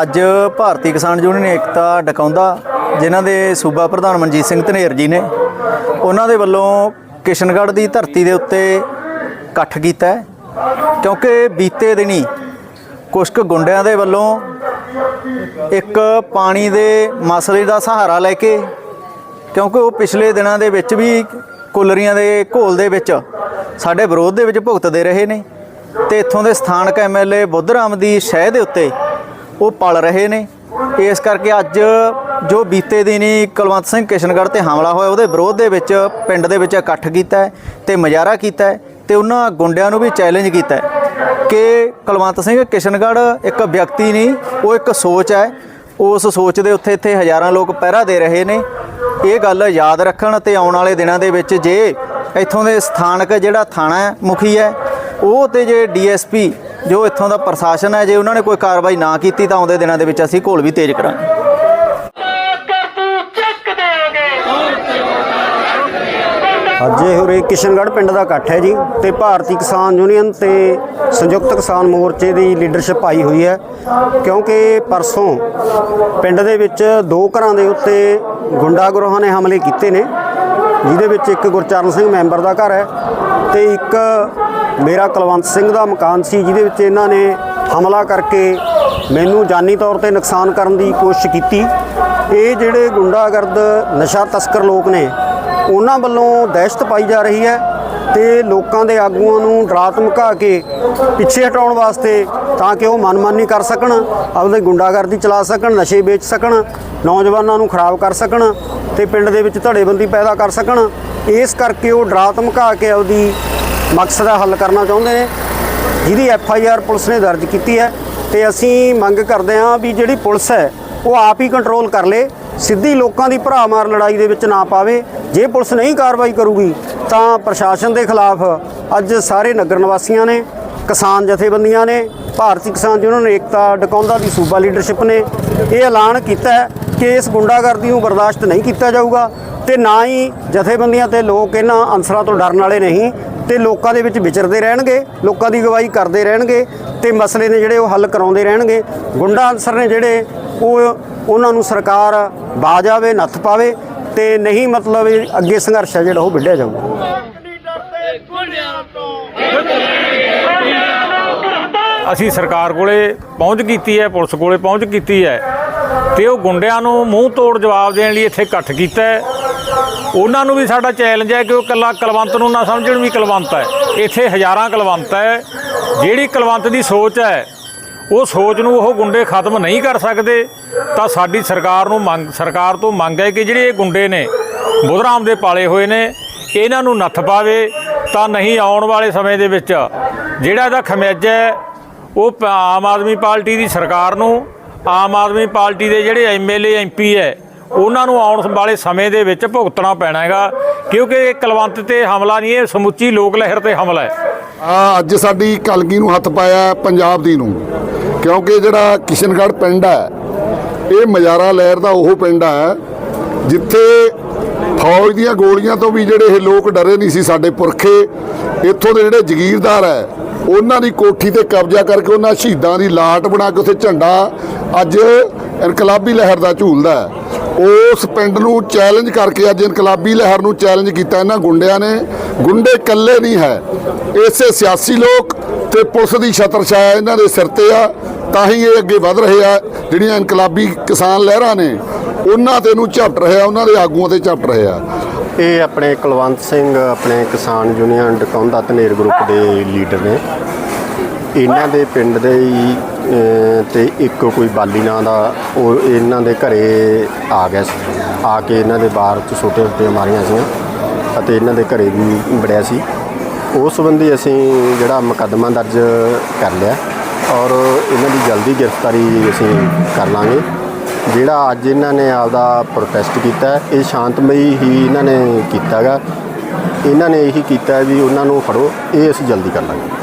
ਅੱਜ ਭਾਰਤੀ ਕਿਸਾਨ ਯੂਨੀਅਨ ਏਕਤਾ ਡਕਾਉਂਦਾ ਜਿਨ੍ਹਾਂ ਦੇ ਸੂਬਾ ਪ੍ਰਧਾਨ ਮਨਜੀਤ ਸਿੰਘ ਧਨੇਰ ਜੀ ਨੇ, ਉਹਨਾਂ ਦੇ ਵੱਲੋਂ ਕਿਸ਼ਨਗੜ੍ਹ ਦੀ ਧਰਤੀ ਦੇ ਉੱਤੇ ਇਕੱਠ ਕੀਤਾ ਹੈ। ਕਿਉਂਕਿ ਬੀਤੇ ਦਿਨੀ ਕੁਝ ਕੁ ਗੁੰਡਿਆਂ ਦੇ ਵੱਲੋਂ ਇੱਕ ਪਾਣੀ ਦੇ ਮਸਲੇ ਦਾ ਸਹਾਰਾ ਲੈ ਕੇ, ਕਿਉਂਕਿ ਉਹ ਪਿਛਲੇ ਦਿਨਾਂ ਦੇ ਵਿੱਚ ਵੀ ਕੁਲਰੀਆਂ ਦੇ ਘੋਲ ਦੇ ਵਿੱਚ ਸਾਡੇ ਵਿਰੋਧ ਦੇ ਵਿੱਚ ਭੁਗਤਦੇ ਰਹੇ ਨੇ, ਤੇ ਇੱਥੋਂ ਦੇ ਸਥਾਨਕ ਐਮਐਲਏ ਬੁੱਧਰਾਮ ਦੀ ਸ਼ਹਿ ਦੇ ਉੱਤੇ ਉਹ ਪਲ ਰਹੇ ਨੇ। ਇਸ ਕਰਕੇ ਅੱਜ ਜੋ ਬੀਤੇ ਦਿਨੀ ਕੁਲਵੰਤ ਸਿੰਘ ਕਿਸ਼ਨਗੜ੍ਹ ਤੇ ਹਮਲਾ ਹੋਇਆ, ਉਹਦੇ ਵਿਰੋਧ ਦੇ ਵਿੱਚ ਪਿੰਡ ਦੇ ਵਿੱਚ ਇਕੱਠ ਕੀਤਾ ਹੈ ਤੇ ਮੁਜ਼ਾਹਰਾ ਕੀਤਾ ਹੈ ਤੇ ਉਹਨਾਂ ਗੁੰਡਿਆਂ ਨੂੰ ਵੀ ਚੈਲੰਜ ਕੀਤਾ ਕਿ ਕੁਲਵੰਤ ਸਿੰਘ ਕਿਸ਼ਨਗੜ੍ਹ ਇੱਕ ਵਿਅਕਤੀ ਨਹੀਂ, ਉਹ ਇੱਕ ਸੋਚ ਹੈ। ਉਸ ਸੋਚ ਦੇ ਉੱਤੇ ਇੱਥੇ ਹਜ਼ਾਰਾਂ ਲੋਕ ਪਹਿਰਾ ਦੇ ਰਹੇ ਨੇ। ਇਹ ਗੱਲ ਯਾਦ ਰੱਖਣ ਤੇ ਆਉਣ ਵਾਲੇ ਦਿਨਾਂ ਦੇ ਵਿੱਚ ਜੇ ਇੱਥੋਂ ਦੇ ਸਥਾਨਕ ਜਿਹੜਾ ਥਾਣਾ ਮੁਖੀ ਹੈ, ਉਹ ਤੇ ਜੇ ਡੀਐਸਪੀ ਜੋ ਇੱਥੋਂ ਦਾ ਪ੍ਰਸ਼ਾਸਨ ਹੈ, ਜੇ ਉਹਨਾਂ ਨੇ ਕੋਈ ਕਾਰਵਾਈ ਨਾ ਕੀਤੀ, ਤਾਂ ਆਉਂਦੇ ਦਿਨਾਂ ਦੇ ਵਿੱਚ ਅਸੀਂ ਘੋਲ ਵੀ ਤੇਜ਼ ਕਰਾਂਗੇ। ਅੱਜ ਇਹ ਉਰੇ ਕਿਸ਼ਨਗੜ੍ਹ ਪਿੰਡ ਦਾ ਇਕੱਠ ਹੈ ਜੀ ਤੇ ਭਾਰਤੀ ਕਿਸਾਨ ਯੂਨੀਅਨ ਤੇ ਸੰਯੁਕਤ ਕਿਸਾਨ ਮੋਰਚੇ ਦੀ ਲੀਡਰਸ਼ਿਪ ਆਈ ਹੋਈ ਹੈ। ਕਿਉਂਕਿ ਪਰਸੋਂ ਪਿੰਡ ਦੇ ਵਿੱਚ ਦੋ ਘਰਾਂ ਦੇ ਉੱਤੇ ਗੁੰਡਾਗਰੋਹਾਂ ਨੇ ਹਮਲੇ ਕੀਤੇ ਨੇ, ਜਿਹਦੇ ਵਿੱਚ ਇੱਕ ਗੁਰਚਰਨ ਸਿੰਘ ਮੈਂਬਰ ਦਾ ਘਰ ਹੈ ਤੇ ਇੱਕ ਮੇਰਾ ਕੁਲਵੰਤ ਸਿੰਘ ਦਾ ਮਕਾਨ ਸੀ, ਜਿਹਦੇ ਵਿੱਚ ਇਹਨਾਂ ਨੇ ਹਮਲਾ ਕਰਕੇ ਮੈਨੂੰ ਜਾਨੀ ਤੌਰ ਤੇ ਨੁਕਸਾਨ ਕਰਨ ਦੀ ਕੋਸ਼ਿਸ਼ ਕੀਤੀ। ਇਹ ਜਿਹੜੇ ਗੁੰਡਾਗਰਦ ਨਸ਼ਾ ਤਸਕਰ ਲੋਕ ਨੇ, ਉਹਨਾਂ ਵੱਲੋਂ ਦਹਿਸ਼ਤ ਪਾਈ ਜਾ ਰਹੀ ਹੈ ਤੇ ਲੋਕਾਂ ਦੇ ਆਗੂਆਂ ਨੂੰ ਡਰਾ ਧਮਕਾ ਕੇ ਪਿੱਛੇ ਹਟਾਉਣ ਵਾਸਤੇ ਤਾਂ ਕਿ ਉਹ ਮਨਮਾਨੀ ਕਰ ਸਕਣ, ਆਪਦੇ ਗੁੰਡਾਗਰਦੀ ਚਲਾ ਸਕਣ, ਨਸ਼ੇ ਵੇਚ ਸਕਣ, ਨੌਜਵਾਨਾਂ ਨੂੰ ਖਰਾਬ ਕਰ ਸਕਣ ਤੇ ਪਿੰਡ ਦੇ ਵਿੱਚ ਧੜੇਬੰਦੀ ਪੈਦਾ ਕਰ ਸਕਣ। ਇਸ ਕਰਕੇ ਉਹ ਡਰਾ ਧਮਕਾ ਕੇ ਆਪਦੀ ਮਕਸਦ ਦਾ ਹੱਲ ਕਰਨਾ ਚਾਹੁੰਦੇ ਨੇ, ਜਿਹਦੀ ਐਫ ਆਈ ਆਰ ਪੁਲਿਸ ਨੇ ਦਰਜ ਕੀਤੀ ਹੈ ਤੇ ਅਸੀਂ ਮੰਗ ਕਰਦੇ ਹਾਂ ਵੀ ਜਿਹੜੀ ਪੁਲਿਸ ਹੈ, ਉਹ ਆਪ ਹੀ ਕੰਟਰੋਲ ਕਰ ਲੇ, ਸਿੱਧੀ ਲੋਕਾਂ ਦੀ ਭਰਾ ਮਾਰ ਲੜਾਈ ਦੇ ਵਿੱਚ ਨਾ ਪਾਵੇ। ਜੇ ਪੁਲਿਸ ਨਹੀਂ ਕਾਰਵਾਈ ਕਰੂਗੀ, ਤਾਂ ਪ੍ਰਸ਼ਾਸਨ ਦੇ ਖਿਲਾਫ ਅੱਜ ਸਾਰੇ ਨਗਰ ਨਿਵਾਸੀਆਂ ਨੇ, ਕਿਸਾਨ ਜਥੇਬੰਦੀਆਂ ਨੇ, ਭਾਰਤੀ ਕਿਸਾਨ ਯੂਨੀਅਨ ਏਕਤਾ ਡਕਾਉਂਦਾ ਦੀ ਸੂਬਾ ਲੀਡਰਸ਼ਿਪ ਨੇ ਇਹ ਐਲਾਨ ਕੀਤਾ ਹੈ। ਇਸ ਗੁੰਡਾਗਰਦੀ ਨੂੰ ਬਰਦਾਸ਼ਤ ਨਹੀਂ ਕੀਤਾ ਜਾਊਗਾ ਤੇ ਨਾ ਹੀ ਜਥੇਬੰਦੀਆਂ ਤੇ ਲੋਕ ਇਹਨਾਂ ਅਨਸਰਾਂ ਤੋਂ ਡਰਨ ਵਾਲੇ ਨਹੀਂ ਤੇ ਲੋਕਾਂ ਦੇ ਵਿੱਚ ਵਿਚਰਦੇ ਰਹਿਣਗੇ, ਲੋਕਾਂ ਦੀ ਅਗਵਾਈ ਕਰਦੇ ਰਹਿਣਗੇ ਤੇ ਮਸਲੇ ਨੇ ਜਿਹੜੇ ਉਹ ਹੱਲ ਕਰਾਉਂਦੇ ਰਹਿਣਗੇ। ਗੁੰਡਾ ਅਨਸਰ ਨੇ ਜਿਹੜੇ ਉਹ ਉਹਨਾਂ ਨੂੰ ਸਰਕਾਰ ਬਾਜ ਆਵੇ ਨੱਥ ਪਾਵੇ ਤੇ ਨਹੀਂ ਮਤਲਬ ਇਹ ਅੱਗੇ ਸੰਘਰਸ਼ ਹੈ ਜਿਹੜਾ ਉਹ ਵਿੱਢਿਆ ਜਾਊਗਾ। ਅਸੀਂ ਸਰਕਾਰ ਕੋਲੇ ਪਹੁੰਚ ਕੀਤੀ ਹੈ, ਪੁਲਿਸ ਕੋਲੇ ਪਹੁੰਚ ਕੀਤੀ ਹੈ। ਤੇ ਉਹ ਗੁੰਡਿਆਂ ਨੂੰ ਮੂੰਹ ਤੋੜ ਜਵਾਬ ਦੇਣ ਲਈ ਇੱਥੇ ਇਕੱਠ ਕੀਤਾ ਹੈ। ਉਹਨਾਂ ਨੂੰ ਵੀ ਸਾਡਾ ਚੈਲੰਜ ਹੈ ਕਿ ਉਹ ਕੱਲਾ ਕਲਵੰਤ ਨੂੰ ਨਾ ਸਮਝਣ ਵੀ ਕਲਵੰਤ ਹੈ। ਇੱਥੇ ਹਜ਼ਾਰਾਂ ਕਲਵੰਤ ਹੈ। ਜਿਹੜੀ ਕਲਵੰਤ ਦੀ ਸੋਚ ਹੈ, ਉਹ ਸੋਚ ਨੂੰ ਉਹ ਗੁੰਡੇ ਖਤਮ ਨਹੀਂ ਕਰ ਸਕਦੇ। ਤਾਂ ਸਾਡੀ ਸਰਕਾਰ ਨੂੰ ਮੰਗ, ਸਰਕਾਰ ਤੋਂ ਮੰਗ ਹੈ ਕਿ ਜਿਹੜੇ ਇਹ ਗੁੰਡੇ ਨੇ, ਬੁੱਧਰਾਮ ਦੇ ਪਾਲੇ ਹੋਏ ਨੇ, ਇਹਨਾਂ ਨੂੰ ਨੱਥ ਪਾਵੇ। ਤਾਂ ਨਹੀਂ ਆਉਣ ਵਾਲੇ ਸਮੇਂ ਦੇ ਵਿੱਚ ਜਿਹੜਾ ਇਹਦਾ ਖਮਿਆਜਾ ਹੈ, ਉਹ ਆਮ ਆਦਮੀ ਪਾਰਟੀ ਦੀ ਸਰਕਾਰ ਨੂੰ ਆਮ ਆਦਮੀ ਪਾਰਟੀ ਦੇ ਜਿਹੜੇ ਐਮਐਲਏ ਐਮਪੀ ਹੈ, ਉਹਨਾਂ ਨੂੰ ਆਉਣ ਵਾਲੇ ਸਮੇਂ ਦੇ ਵਿੱਚ ਭੁਗਤਣਾ ਪੈਣਾ ਹੈਗਾ, ਕਿਉਂਕਿ ਇਹ ਕੁਲਵੰਤ ਤੇ ਹਮਲਾ ਨਹੀਂ, ਇਹ ਸਮੁੱਚੀ ਲੋਕ ਲਹਿਰ ਤੇ ਹਮਲਾ ਹੈ। ਆ ਅੱਜ ਸਾਡੀ ਕਲਗੀ ਨੂੰ ਹੱਥ ਪਾਇਆ ਪੰਜਾਬ ਦੀ ਨੂੰ, ਕਿਉਂਕਿ ਜਿਹੜਾ ਕਿਸ਼ਨਗੜ੍ਹ ਪਿੰਡ ਹੈ, ਇਹ ਮਜਾਰਾ ਲਹਿਰ ਦਾ ਉਹ ਪਿੰਡ ਹੈ, ਜਿੱਥੇ ਫੌਜ ਦੀਆਂ ਗੋਲੀਆਂ ਤੋਂ ਵੀ ਜਿਹੜੇ ਇਹ ਲੋਕ ਡਰੇ ਨਹੀਂ ਸੀ ਸਾਡੇ ਪੁਰਖੇ, ਇੱਥੋਂ ਦੇ ਜਿਹੜੇ ਜ਼ਗੀਰਦਾਰ ਹੈ ਉਹਨਾਂ ਦੀ ਕੋਠੀ ਤੇ ਕਬਜ਼ਾ ਕਰਕੇ ਉਹਨਾਂ ਸ਼ਹੀਦਾਂ ਦੀ ਲਾਟ ਬਣਾ ਕੇ ਉੱਥੇ ਝੰਡਾ ਅੱਜ ਇਨਕਲਾਬੀ ਲਹਿਰ ਦਾ ਝੂਲਦਾ ਉਸ ਪਿੰਡ ਨੂੰ ਚੈਲੰਜ ਕਰਕੇ ਅੱਜ ਇਨਕਲਾਬੀ ਲਹਿਰ ਨੂੰ ਚੈਲੰਜ ਕੀਤਾ। ਇਹਨਾਂ ਗੁੰਡਿਆਂ ਨੇ। ਗੁੰਡੇ ਇਕੱਲੇ ਨਹੀਂ ਹੈ। ਇਸੇ ਸਿਆਸੀ ਲੋਕ ਤੇ ਪੁਲਿਸ ਦੀ ਛਤਰ ਛਾਇਆ ਇਹਨਾਂ ਦੇ ਸਿਰ ਤੇ ਆ, ਤਾਂ ਹੀ ਇਹ ਅੱਗੇ ਵਧ ਰਹੇ ਆ। ਜਿਹੜੀਆਂ ਇਨਕਲਾਬੀ ਕਿਸਾਨ ਲਹਿਰਾਂ ਨੇ, ਉਹਨਾਂ ਤੇ ਨੂੰ ਝਪਟ ਰਿਹਾ, ਉਹਨਾਂ ਦੇ ਆਗੂਆਂ ਤੇ ਝਪਟ ਰਿਹਾ। ਇਹ ਆਪਣੇ ਕੁਲਵੰਤ ਸਿੰਘ, ਆਪਣੇ ਕਿਸਾਨ ਯੂਨੀਅਨ ਡਕਾਉਂਦਾ ਧਨੇਰ ਗਰੁੱਪ ਦੇ ਲੀਡਰ ਨੇ। ਇਹਨਾਂ ਦੇ ਪਿੰਡ ਦੇ ਹੀ ਤੇ ਇੱਕ ਕੋਈ ਬਾਲੀ ਨਾਂ ਦਾ, ਉਹ ਇਹਨਾਂ ਦੇ ਘਰੇ ਆ ਗਿਆ ਸੀ। ਆ ਕੇ ਇਹਨਾਂ ਦੇ ਬਾਹਰ ਚ ਛੋਟੇ ਛੋਟੇ ਮਾਰੀਆਂ ਸੀ ਅਤੇ ਇਹਨਾਂ ਦੇ ਘਰੇ ਵੀ ਵੜਿਆ ਸੀ। ਉਸ ਸੰਬੰਧੀ ਅਸੀਂ ਜਿਹੜਾ ਮੁਕੱਦਮਾ ਦਰਜ ਕਰ ਲਿਆ ਔਰ ਇਹਨਾਂ ਦੀ ਜਲਦੀ ਗ੍ਰਿਫਤਾਰੀ ਅਸੀਂ ਕਰ ਲਾਂਗੇ। ਜਿਹੜਾ ਅੱਜ ਇਹਨਾਂ ਨੇ ਆਪਦਾ ਪ੍ਰੋਟੈਸਟ ਕੀਤਾ, ਇਹ ਸ਼ਾਂਤਮਈ ਹੀ ਇਹਨਾਂ ਨੇ ਕੀਤਾਗਾ। ਇਹਨਾਂ ਨੇ ਇਹੀ ਕੀਤਾ ਵੀ ਉਹਨਾਂ ਨੂੰ ਫੜੋ, ਇਹ ਅਸੀਂ ਜਲਦੀ ਕਰ ਲਾਂਗੇ।